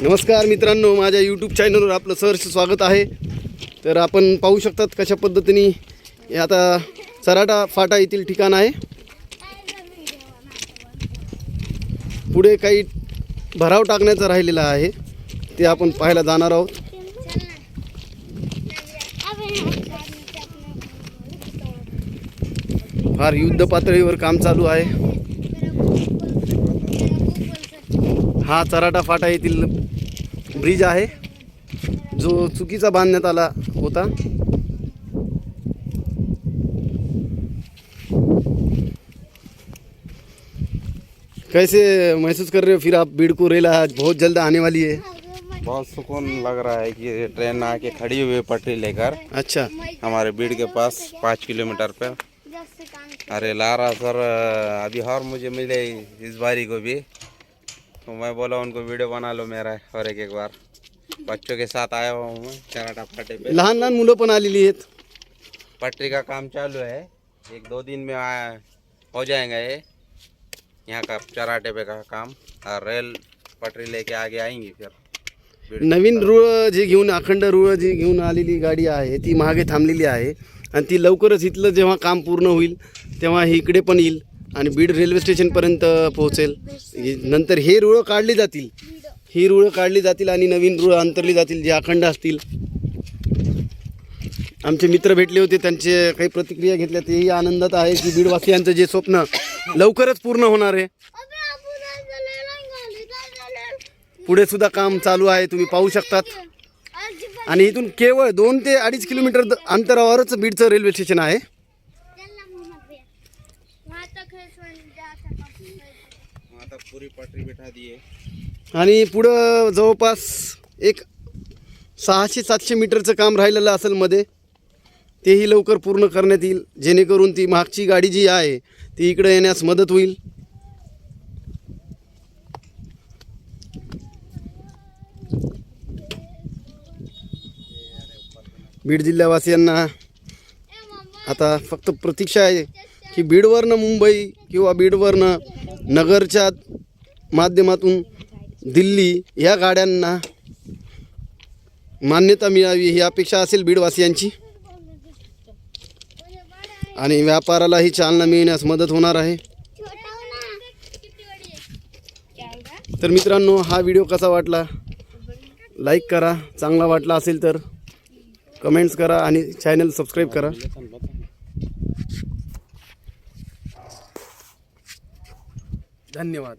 नमस्कार मित्रांनो माझ्या यूट्यूब चॅनलवर आपलं सहर्ष स्वागत आहे. तर आपण पाहू शकतात कशा पद्धतीने हे आता सराटा फाटा येथील ठिकाण आहे. पुढे काही भराव टाकण्याचा राहिलेला आहे. ते आपण पाहायला जाणार आहोत. फार युद्ध पातळीवर काम चालू आहे. हा चराटा फाटा येथील ब्रिज आहे. जो चुकीचा बांधण्यात आला होता. कैसे महसूस कर रहे हो फिर आप भीड़ को? रेल आज बहुत जल्द आने वाली है. बहुत सुकून लग रहा है कि ट्रेन आके खड़ी हुई है पटरी लेकर. अच्छा. हमारे बीड़ के पास पाँच किलोमीटर पे. अरे ला रहा सर अभी और मुझे मिले इस बारी को भी. तो मैं बोला उनको वीडियो बना लो मेरा और एक एक बार। बच्चों के साथ आया हुआ हूँ चराटा फाटे पे। लहान लहान मुलं पण आलेली आहेत पटरी का काम चालू है। एक दो दिन में आ, हो जाएगा ये। यहाँ का चराटे पे का काम और रेल पटरी लेके आगे आएँगी फिर। नवीन रुळ जी घेऊन अखंड रुळ जी घेऊन आलेली गाडी आहे ती मागे थांबलेली आहे. आणि ती लवकरच इथलं जेव्हा काम पूर्ण होईल तेव्हा ही इकडे पण येईल. आणि बीड रेल्वे स्टेशनपर्यंत पोहोचेल. हे- नंतर हे रुळं काढली जातील. ही रुळं काढली जातील आणि नवीन रुळं अंतरली जातील जे अखंड असतील. आमचे मित्र भेटले होते त्यांचे काही प्रतिक्रिया घेतल्या. तेही आनंदात आहे की बीडवासियांचं जे स्वप्न लवकरच पूर्ण होणार आहे. पुढे सुद्धा काम चालू आहे तुम्ही पाहू शकतात. आणि इथून केवळ दोन ते अडीच किलोमीटर द- अंतरावरच बीडचं रेल्वे स्टेशन आहे. आता पुरी पाटरी बिठा आहे. आणि पुढं जवळपास एक सहाशे सातशे मीटरचं काम राहिलेलं असेल मध्ये तेही लवकर पूर्ण करण्यात येईल जेणेकरून ती मागची गाडी जी आहे ती इकडे येण्यास मदत होईल. बीड जिल्हावासियांना आता फक्त प्रतीक्षा आहे. की बीडवरनं मुंबई किंवा बीडवरनं नगरच्या माध्यमातून दिल्ली या गाड्यांना मान्यता मिळावी ही अपेक्षा असेल बीडवासियांची. आणि व्यापारालाही चालना मिळण्यास मदत होणार आहे. तर मित्रांनो हा व्हिडिओ कसा वाटला? लाईक करा. चांगला वाटला असेल तर कमेंट्स करा आणि चॅनल सबस्क्राईब करा. धन्यवाद.